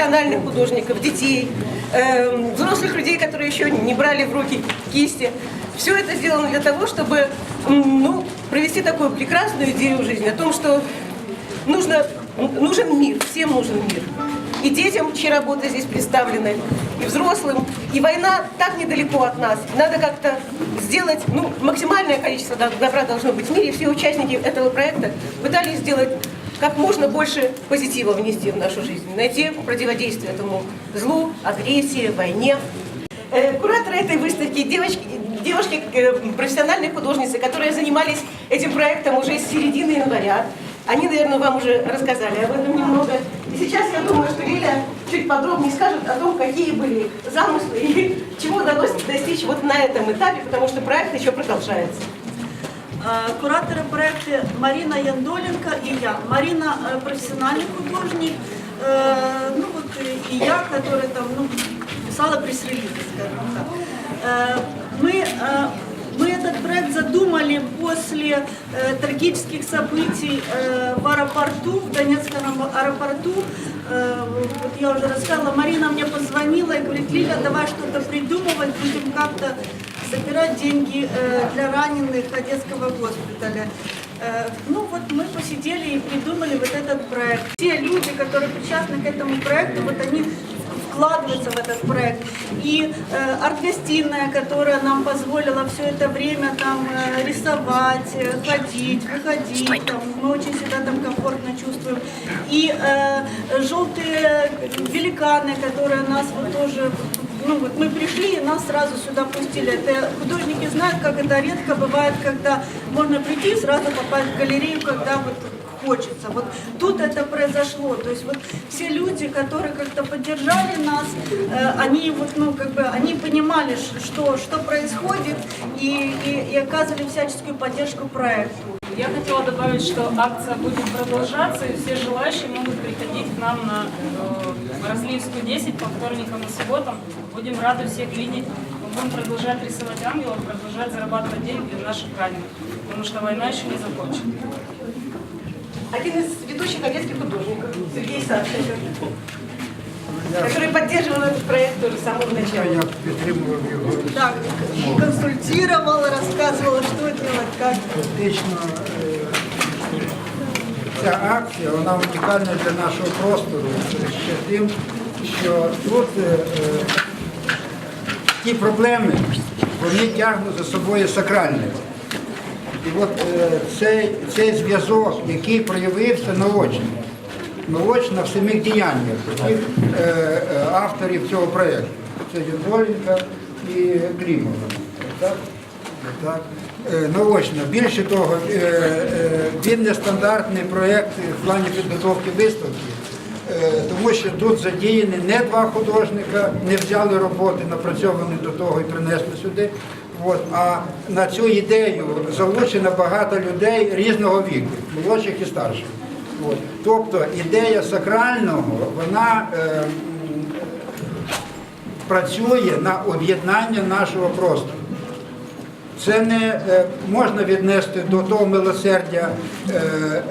профессиональных художников, детей, эм, взрослых людей, которые еще не брали в руки кисти. Все это сделано для того, чтобы ну, провести такую прекрасную идею жизни о том, что нужно, нужен мир, всем нужен мир. И детям, чьи работы здесь представлены, и взрослым. И война так недалеко от нас. Надо как-то сделать, ну, максимальное количество доб- добра должно быть в мире. Все участники этого проекта пытались сделать как можно больше позитива внести в нашу жизнь, найти противодействие этому злу, агрессии, войне. Э, Кураторы этой выставки, девочки, девушки, э, профессиональные художницы, которые занимались этим проектом уже с середины января. Они, наверное, вам уже рассказали об этом немного. И сейчас я думаю, что Лиля чуть подробнее скажет о том, какие были замыслы и чего удалось достичь вот на этом этапе, потому что проект еще продолжается. Э, Кураторы проекта Марина Яндоленко и я. Марина э, профессиональный художник, э, ну вот и и я, которая там ну, писала пресс-релизы, скажем так. Э, Мы, э, мы этот проект задумали после э, трагических событий э, в аэропорту, в Донецком аэропорту. Э, вот я уже рассказывала, Марина мне позвонила и говорит, Лиля, давай что-то придумывать, будем как-то собирать деньги э, для раненых Одесского госпиталя. Э, Ну вот мы посидели и придумали вот этот проект. Те люди, которые причастны к этому проекту, вот они вкладываются в этот проект. И э, арт-гостиная, которая нам позволила все это время там э, рисовать, э, ходить, выходить, там, мы очень себя там комфортно чувствуем. И э, желтые великаны, которые нас вот тоже ну вот мы пришли и нас сразу сюда пустили. Это художники знают, как это редко бывает, когда можно прийти и сразу попасть в галерею, когда вот хочется. Вот тут это произошло. То есть вот все люди, которые как-то поддержали нас, э, они вот, ну, как бы, они понимали, что, что происходит и, и, и оказывали всяческую поддержку проекту. Я хотела добавить, что акция будет продолжаться, и все желающие могут приходить к нам на э, Разливскую 10 по вторникам и субботам. Будем рады всех видеть. Мы будем продолжать рисовать ангелов, продолжать зарабатывать деньги для наших раненых, потому что война еще не закончена. Один из ведущих одесских художников, Сергей Савченко, который поддерживал этот проект тоже с самого начала. Я підтримував його. Так, консультировала, рассказывала, что делать, как. Фактично е, ця акція вона унікальна для нашого простору ще тим, що тут е, е, ті проблеми вони тягнуть за собою сакральне. І от е, цей, цей зв'язок, який проявився наочно, наочно в самих діяннях таких е, е, авторів цього проєкту. Це Єдоленка і Клімова. Так? Так. Е, Наочно. Більше того, е, він нестандартний проєкт в плані підготовки виставки. Тому що тут задіяні не два художника, не взяли роботи, напрацьовані до того і принесли сюди. От, а на цю ідею залучено багато людей різного віку, молодших і старших. Тобто ідея сакрального, вона е, працює на об'єднання нашого простору. Це не е, можна віднести до того милосердя, е, е,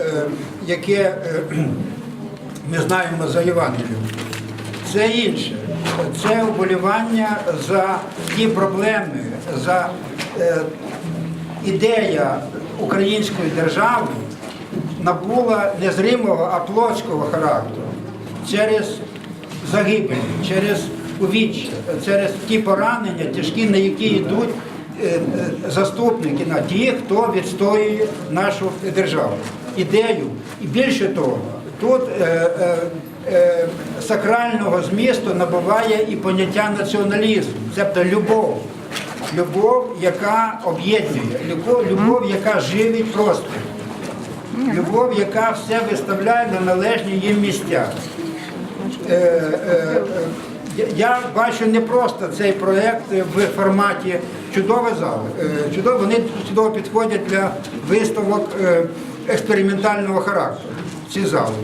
яке е, ми знаємо за Євангелієм. Це інше. Це вболівання за ті проблеми, за е, ідея української держави набула незримого, а плотського характеру через загибель, через увіччя, через ті поранення, тяжкі, на які йдуть е, е, заступники, на ті, хто відстоює нашу державу, ідею. І більше того, тут е, сакрального змісту набуває і поняття націоналізму, тобто любов. Любов, яка об'єднує, любов, любов, яка живить простір. Любов, яка все виставляє на належні їм місця. Е, е, е, я- бачу не просто цей проєкт в форматі чудові зали. Е, Чудово, вони чудово підходять для виставок експериментального характеру. Ці зали.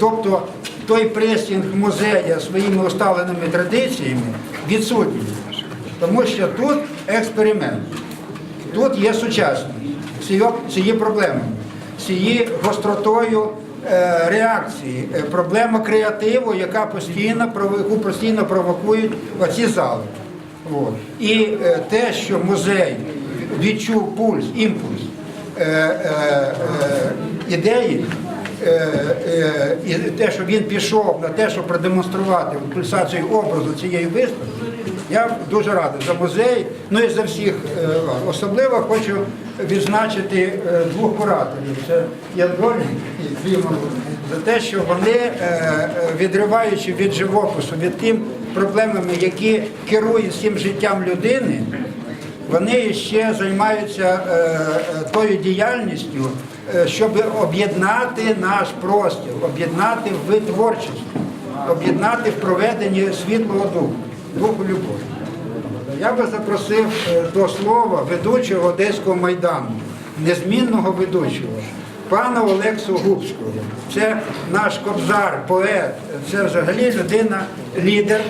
Тобто той пресінг музея своїми усталеними традиціями відсутній. Тому що тут експеримент. Тут є сучасність її проблемами, її гостротою е, реакції, е, проблема креативу, яка постійно, яку постійно провокують оці зали. От. І е, те, що музей відчув пульс, імпульс ідеї, і те, що він пішов на те, щоб продемонструвати пульсацію образу цієї виставки, я дуже радий за музей, ну і за всіх. е, Особливо хочу відзначити е, двох кураторів. Це Ян Голін і Клімов, за те, що вони, е, відриваючи від живопису, від тим проблемами, які керують всім життям людини, вони ще займаються тою діяльністю, щоб об'єднати наш простір, об'єднати в творчості, об'єднати в проведенні світлого духу, духу любові. Я би запросив е, до слова ведучого Одеського майдану, незмінного ведучого, пана Олексу Губського. Це наш кобзар, поет, це взагалі людина, лідер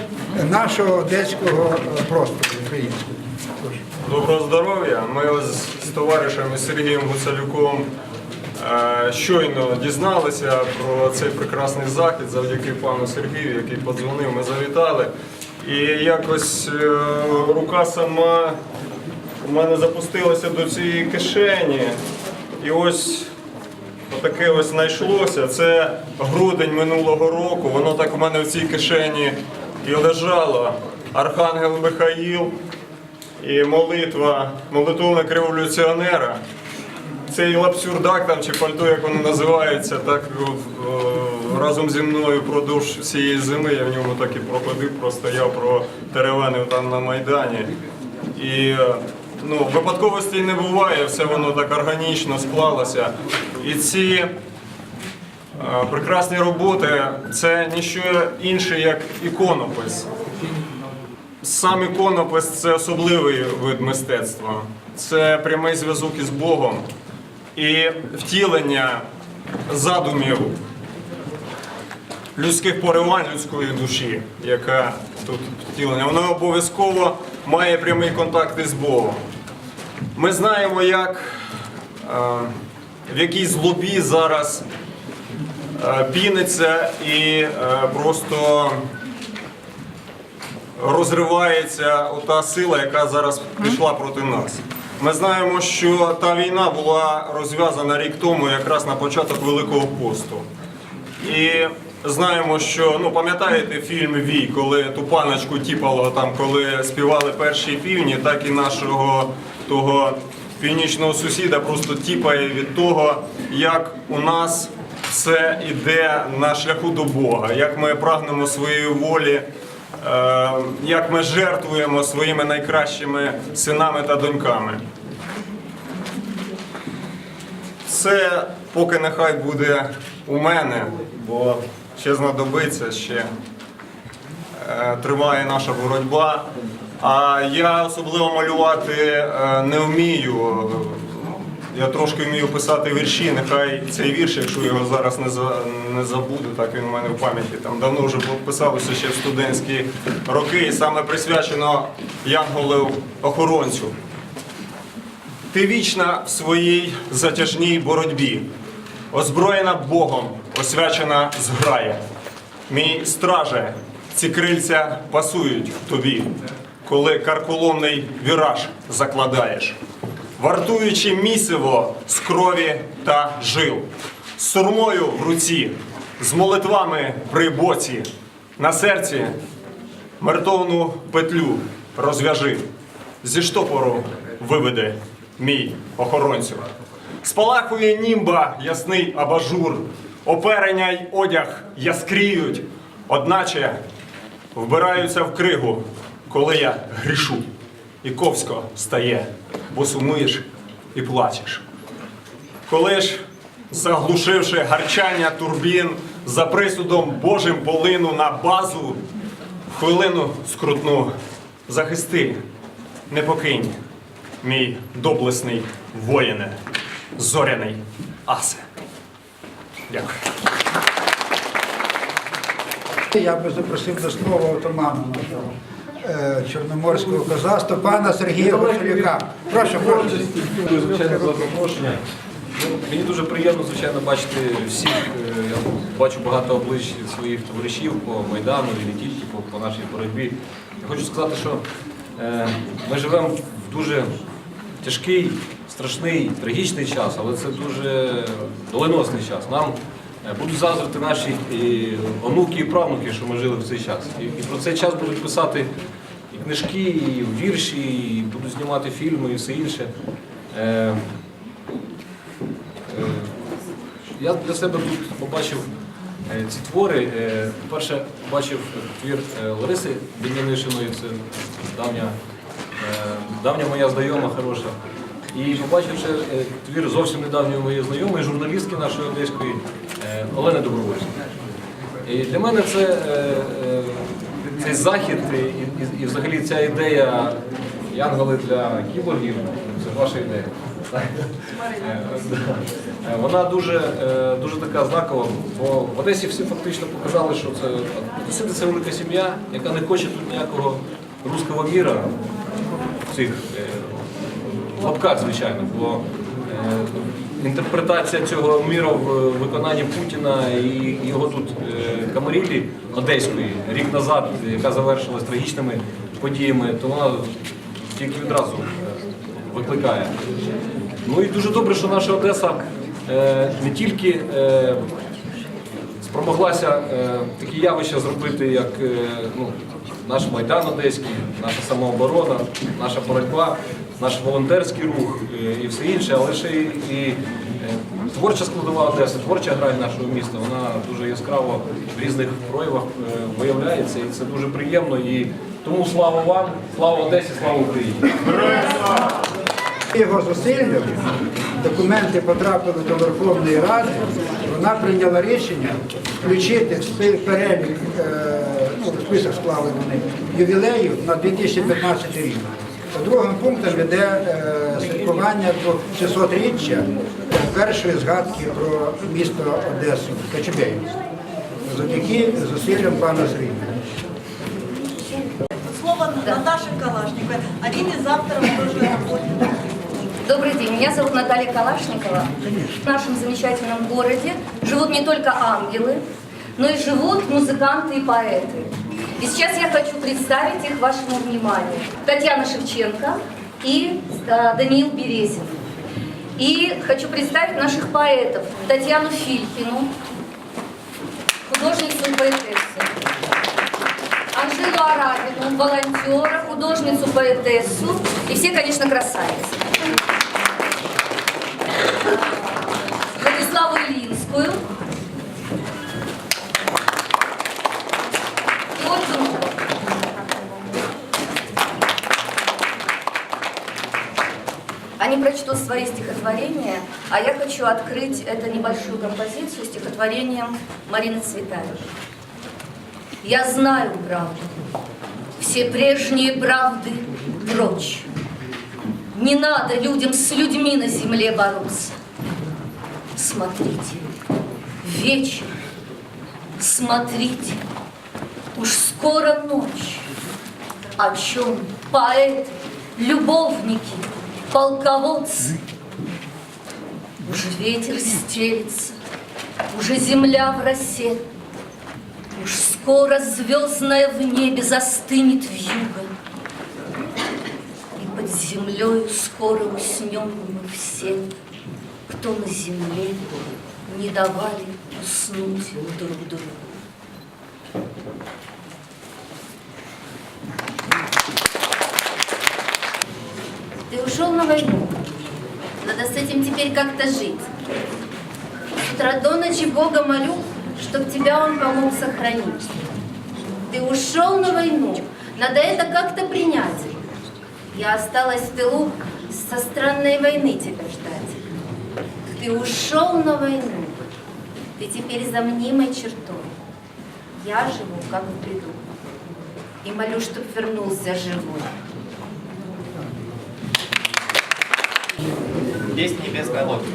нашого одеського е, простору українського. Доброго здоров'я. Ми ось з товаришем Сергієм Гуцалюком е, щойно дізналися про цей прекрасний захід завдяки пану Сергію, який подзвонив. Ми завітали. І якось е, рука сама у мене запустилася до цієї кишені. І ось Отаке ось знайшлося. Це грудень минулого року. Воно так у мене в цій кишені і лежало. Архангел Михаїл і молитва молитовник революціонера. Цей лапсюрдак там чи пальто, як воно називається, так о, разом зі мною впродовж всієї зими я в ньому так і проходив, простояв, протеревенив там на Майдані. І е, ну, випадковостей не буває, все воно так органічно склалося. І ці е, прекрасні роботи це ніщо інше, як іконопис. Сам іконопис це особливий вид мистецтва. Це прямий зв'язок із Богом і втілення задумів людських поривань людської душі, яка тут втілення. Воно обов'язково має прямий контакт із Богом. Ми знаємо, як е, в якій злобі зараз е, піниться і е, просто розривається ота сила, яка зараз пішла проти нас. Ми знаємо, що та війна була розв'язана рік тому, якраз на початок Великого посту. І знаємо, що ну пам'ятаєте фільм Вій, коли ту паночку тіпало там, коли співали перші півні, так і нашого того північного сусіда просто тіпає від того, як у нас все йде на шляху до Бога, як ми прагнемо своєї волі. Е, Як ми жертвуємо своїми найкращими синами та доньками. Це поки нехай буде у мене, бо ще знадобиться, ще е, триває наша боротьба. А я особливо малювати е, не вмію. Я трошки вмію писати вірші. Нехай цей вірш, якщо його зараз не за не забуду, так він у мене в пам'яті. Там давно вже писалося ще в студентські роки, і саме присвячено Янголу охоронцю. Ти вічна в своїй затяжній боротьбі, озброєна Богом, освячена зграя. Мій страже, ці крильця пасують тобі, коли карколомний віраж закладаєш, вартуючи місиво з крові та жил, з сурмою в руці, з молитвами при боці, на серці мертовну петлю розв'яжи, зі штопору виведе мій охоронцю. Спалахує німба ясний абажур, оперення й одяг яскріють, одначе вбираються в кригу, коли я грішу. І ковсько стає, бо сумуєш і плачеш. Коли ж, заглушивши гарчання турбін, за присудом Божим полину на базу, хвилину скрутну захисти, не покинь, мій доблесний воїне. зоряний асе. Дякую. Я би запросив до слова отамана нашого чорноморського козацтва, пана Сергія Гуцулюка. Прошу, прошу. Дякую, звичайно, за запрошення. Мені дуже приємно, звичайно, бачити всіх. е, Я бачу багато облич своїх товаришів по Майдану і не тільки по, по нашій боротьбі. Я хочу сказати, що е, ми живемо в дуже тяжкий, страшний, трагічний час, але це дуже доленосний час. Нам е, будуть заздрити наші і онуки і правнуки, що ми жили в цей час. І, і про цей час будуть писати книжки, і вірші, і будуть знімати фільми і все інше. Е, Е, Я для себе тут побачив е, ці твори. Е, По-перше, побачив твір е, Лариси Дем'янишиної, це давня, е, давня моя знайома хороша. І побачив ще е, твір зовсім недавньої моєї знайомої, журналістки нашої одеської е, Олени Добровольської. І для мене це е, е, цей захід і, і, і взагалі ця ідея Янголи для кіборгів, це ваша ідея. Е, Вона дуже, е, дуже така знакова, бо в Одесі всі фактично показали, що це Одесити це велика сім'я, яка не хоче тут ніякого руського міра в цих е, лапках, звичайно, бо інтерпретація цього міра в виконанні Путіна і його тут е, Камарілі Одеської рік назад, яка завершилась трагічними подіями, то вона тільки відразу е, викликає. Ну і дуже добре, що наша Одеса е, не тільки е, спромоглася е, такі явища зробити, як е, ну, наш Майдан Одеський, наша самооборона, наша боротьба, наш волонтерський рух е, і все інше, але ще і, е, творча складова Одеси, творча грань нашого міста, вона дуже яскраво в різних проявах е, виявляється, і це дуже приємно. І тому слава вам, слава Одесі, слава Україні! Його зусиллям документи потрапили до Верховної Ради. Вона прийняла рішення включити в перелік, ну, список склали вони, ювілеїв на 2015 рік. Другим пунктом йде е, святкування до 600-річчя першої згадки про місто Одесу Кочубею. Завдяки зусиллям пана Сергія. Слово Наташе Калашниковой. Один из авторов тоже работы. Добрый день, меня зовут Наталья Калашникова. В нашем замечательном городе живут не только ангелы, но и живут музыканты и поэты. И сейчас я хочу представить их вашему вниманию. Татьяна Шевченко и э, Даниил Березин. И хочу представить наших поэтов. Татьяну Филькину, художницу поэтессу. Анжелу Арабину, волонтера, художницу, поэтессу и все, конечно, красавицы. Владиславу Ильинскую. И вот Друга. Они прочтут свои стихотворения, а я хочу открыть эту небольшую композицию стихотворением Марины Цветаевой. Я знаю правду, все прежние правды прочь. Не надо людям с людьми на земле бороться. Смотрите, вечер, смотрите, уж скоро ночь. О чем поэты, любовники, полководцы. Уж ветер стелится, уже земля в росе. Уж скоро звездное в небе застынет вьюга. И под землею скоро уснем мы все, кто на земле не давали уснуть друг другу. Ты ушел на войну. Надо с этим теперь как-то жить. С утра до ночи Бога молю, чтоб тебя он помог сохранить. Ты ушел на войну. Надо это как-то принять. Я осталась в тылу со странной войны тебя ждать. Ты ушел на войну. Ты теперь за мнимой чертой. Я живу как в бреду. И молю, чтоб вернулся живой. Здесь небесная лодка.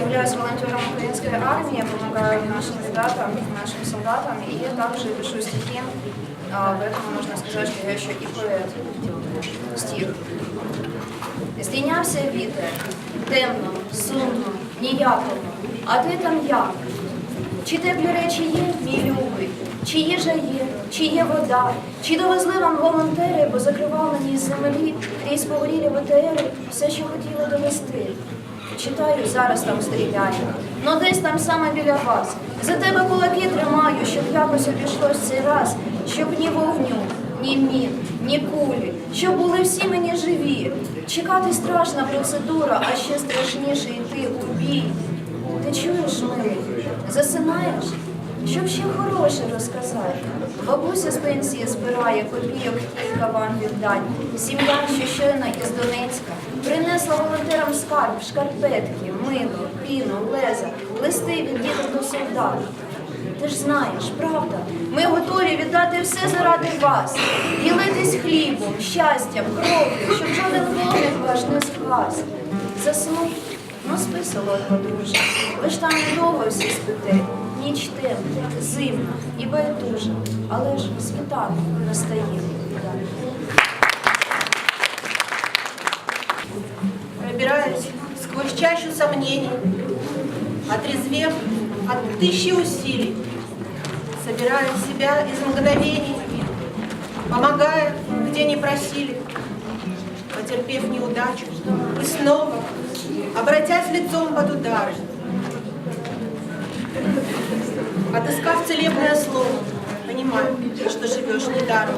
являюсь волонтером украинской армии, помогаю нашим ребятам, нашим солдатам, и также пишу стихи. Э, Поэтому можно сказать, что я еще и поэт. Стих. Здійнявся вітер, темно, сумно, ніяково, а ти там як? Чи теплі речі є, мій любий? Чи їжа є, чи є вода? Чи довезли вам волонтери, бо закривавлені із землі крізь погорілі ВТРи все, що хотіли довести? Читаю, зараз там стріляю. но десь там саме біля вас. За тебе кулаки тримаю, щоб якось обійшлось цей раз, щоб ні вогню, ні мін, ні кулі, щоб були всі мені живі. Чекати страшна процедура, а ще страшніше йти у бій. Ти чуєш, милий, засинаєш? Щоб ще хороше розказати. Бабуся з пенсії збирає копійок кілька вам віддань. Сім'я, щойно із Донецька, принесла волонтерам скарб, шкарпетки, мило, піну, леза, листи від діток до солдат. Ти ж знаєш, правда, ми готові віддати все заради вас, ділитись хлібом, щастям, кров'ю, щоб жоден вогник ваш не згас. Заснув, ну спи, солодко, друже. Ви ж там недовго всі спите, ніч темна, зимна і байдужа, але ж світанок настає. Пробираясь сквозь чащу сомнений, отрезвев от тысячи усилий, собирая себя из мгновений, помогая, где не просили, потерпев неудачу, и снова, обратясь лицом под удары, отыскав целебное слово, понимаю, что живешь недаром,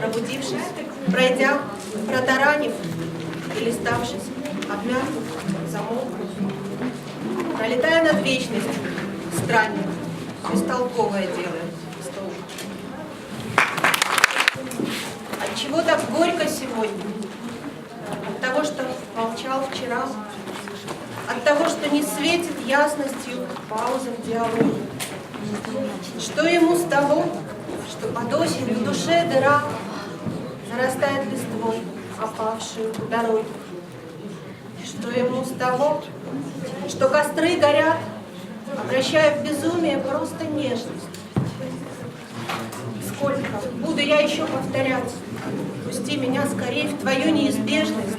пробудившись, пройдя, протаранив, или ставшись, обмякнув, замолкнув, пролетая над вечностью, странник, бестолковое стол. От чего так горько сегодня? От того, что молчал вчера, от того, что не светит ясностью пауза в диалоге. Что ему с того, что под осень в душе дыра зарастает листвой, опавшую у дороги? Что ему с того, что костры горят, обращая в безумие просто нежность? Сколько буду я еще повторять? Пусти меня скорее в твою неизбежность.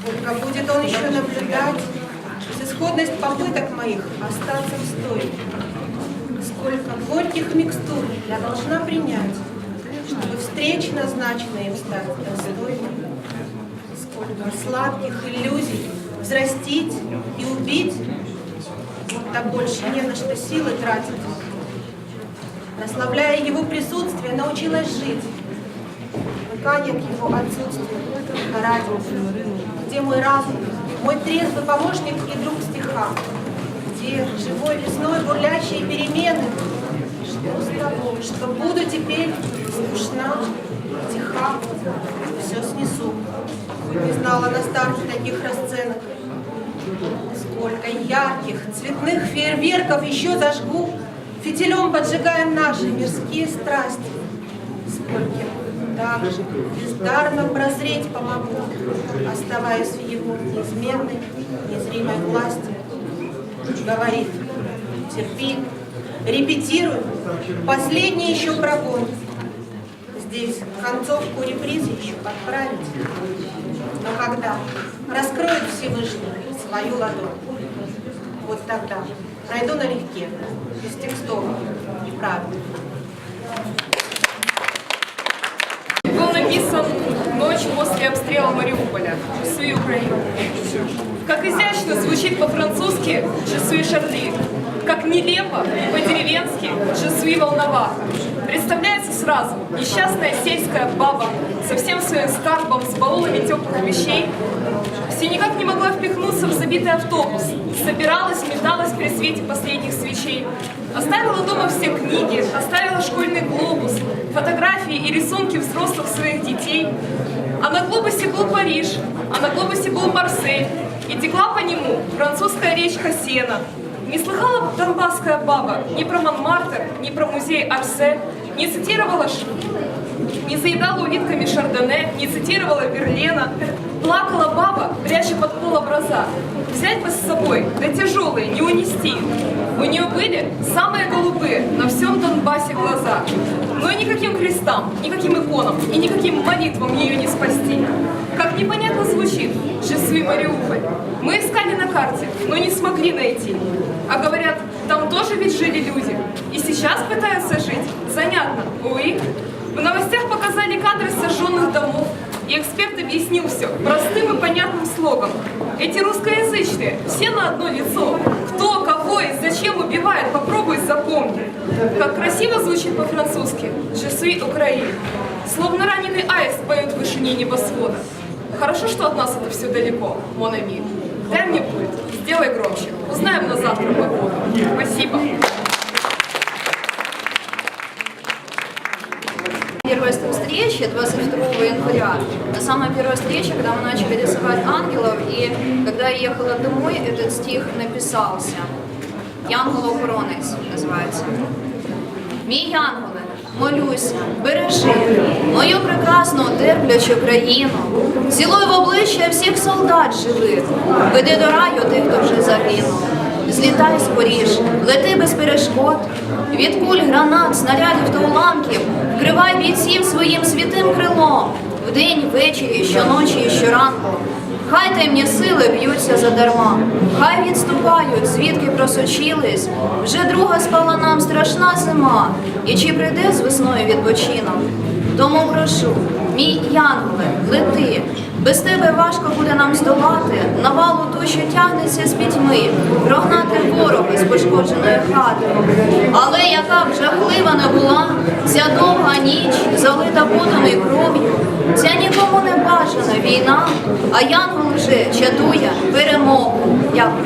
Сколько будет он еще наблюдать безысходность попыток моих остаться в стойке? Сколько горьких микстур я должна принять, чтобы встречи, назначенные им стать достойной? Сколько сладких иллюзий взрастить и убить, будто больше не на что силы тратить. Прославляя его присутствие, научилась жить, привыкание к его отсутствию, ради, где мой разум, мой трезвый помощник и друг стиха, где живой весной бурлящие перемены, того, что буду теперь скучна, тиха, все снесу. Не знала на старте таких расценок. Сколько ярких, цветных фейерверков еще зажгу, фитилем поджигая наши мирские страсти. Скольким также бездарно прозреть помогу, оставаясь в его неизменной, незримой власти. Говорит, терпи, репетируй, последний еще прогон. Здесь концовку репризы еще подправить. Но когда раскроет Всевышний свою ладонь, вот тогда пройду налегке, без текстов и правил. Написан ночью после обстрела Мариуполя «Je Украину». Как изящно звучит по-французски «Je suis Шарли», как нелепо по-деревенски «Je suis Волноваха». Представляется сразу несчастная сельская баба со всем своим скарбом, с баулами теплых вещей, все никак не могла впихнуться в забитый автобус, собиралась, металась при свете последних свечей, оставила дома все книги, оставила школьный глобус, фотографии и рисунки взрослых своих детей. А на глобусе был Париж, а на глобусе был Марсель, и текла по нему французская речка Сена. Не слыхала донбасская баба ни про Монмартр, ни про музей Арсе, не цитировала Ш- не заедала улитками Шардоне, не цитировала Верлена. Плакала баба, пряча под пол образа. Взять бы с собой, да тяжелые, не унести. У нее были самые голубые на всем Донбассе глаза. Но никаким крестам, никаким иконам и никаким молитвам ее не спасти. Как непонятно звучит «Je Мариуполь». Мы искали на карте, но не смогли найти. А говорят, там тоже ведь жили люди. И сейчас пытаются жить. Занятно, увы. В новостях показали кадры сожженных домов, и эксперт объяснил все простым и понятным слогом. Эти русскоязычные, все на одно лицо. Кто, кого и зачем убивает, попробуй запомни. Как красиво звучит по-французски «Je suis Украine». Словно раненый аист поет в вышине небосвода. Хорошо, что от нас это все далеко, Монами. Дай мне пульт, сделай громче. Узнаем на завтра погоду. Спасибо. Первая встреча 22 января, на самая первая встреча, когда мы начали рисовать ангелов, и когда я ехала домой, этот стих написался. Янголоохоронець називається. Мій янголе, молюся, бережи мою прекрасну терплячу країну, цілуй в обличчя всіх солдат живих, веди до раю тих, хто вже загинув. Злітай скоріш, лети без перешкод, від куль, гранат, снарядів та уламків, вкривай бійців своїм святим крилом, вдень, ввечері, щоночі і щоранку. Хай таємні сили б'ються задарма, хай відступають, звідки просочились. Вже друга спала нам страшна зима, і чи прийде з весною відпочинок? Тому прошу, мій янголе, лети, без тебе важко буде нам здолати навалу ту, що тягнеться з пітьми, прогнати ворога з пошкодженої хати. Але яка б жахлива не була, ця довга ніч, залита потом і кров'ю, ця нікому не бажана війна, а янгол вже чатує перемогу. Дякую.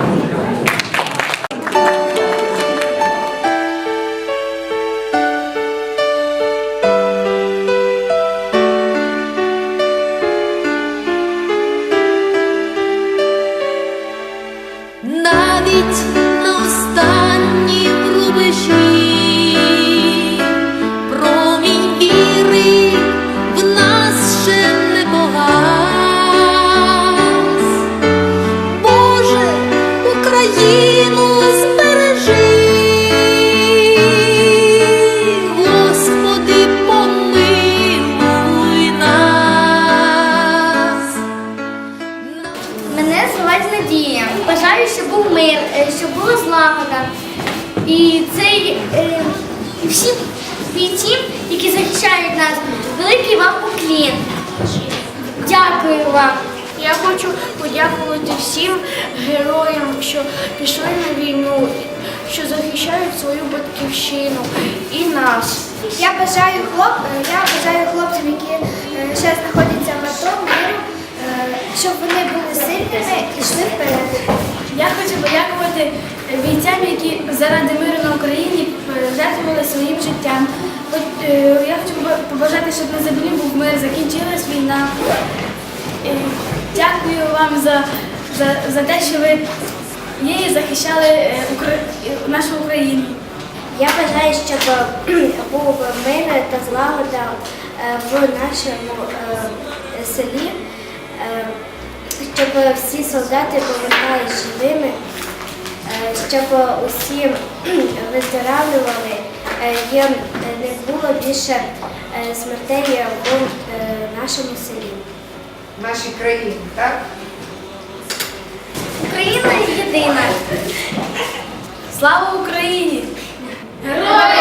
Батьківщину і нас. Я бажаю хлоп, я бажаю хлопцям, які е, ще знаходяться в АТО, миру, е, щоб вони були сильними і йшли вперед. Я хочу подякувати бійцям, які заради миру на Україні е, жертвували своїм життям. Е, Я хочу побажати, щоб на землі був мир, закінчилась війна. Е, Дякую вам за, за, за те, що ви і захищали е, е, нашу Україну. Я бажаю, щоб е, був мир та злагода е, в нашому е, селі, щоб всі солдати повертались живими, щоб усі виздоравлювали і не було більше смертей в нашому селі. В нашій країні, так? Україна єдина. Слава Україні! Героям